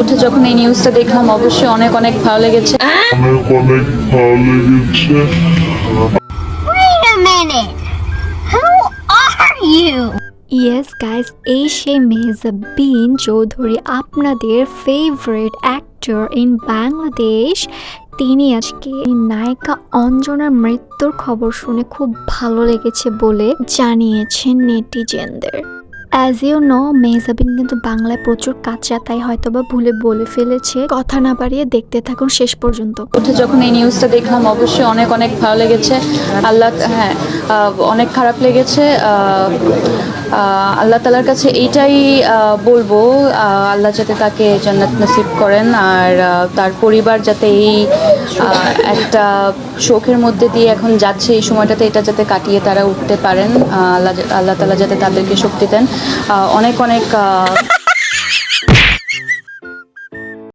উঠে যখন এই নিউজটা দেখলাম অবশ্যই অনেক অনেক ভালো লেগেছে অনেক অনেক ভালো লেগেছে Wait a minute. Who are you? Yes guys এই সেই মেহজাবিন চৌধুরী আপনাদের ফেভারিট অ্যাক্টর ইন বাংলাদেশ তিনি আজকে এই নায়িকা অঞ্জনার মৃত্যুর খবর শুনে খুব ভালো লেগেছে বলে জানিয়েছেন নেটিজেনদের অ্যাজ ইউ নো মেহজাবিন কিন্তু বাংলায় প্রচুর কাঁচা, তাই হয়তো বা ভুলে বলে ফেলেছে। কথা না বাড়িয়ে দেখতে থাকুন শেষ পর্যন্ত। উঠে যখন এই নিউজটা দেখলাম, অবশ্যই অনেক অনেক ভালো লেগেছে। আল্লাহ হ্যাঁ অনেক খারাপ লেগেছে। আল্লাহ তালার কাছে এইটাই বলব আল্লাহ যাতে তাকে জান্নাত নসিব করেন আর তার পরিবার যাতে এই একটা শোকের মধ্যে দিয়ে এখন যাচ্ছে এই সময়টাতে, এটা যাতে কাটিয়ে তারা উঠতে পারেন। আল্লাহ আল্লাহ তালা যাতে তাদেরকে শক্তি দেন। অনেক অনেক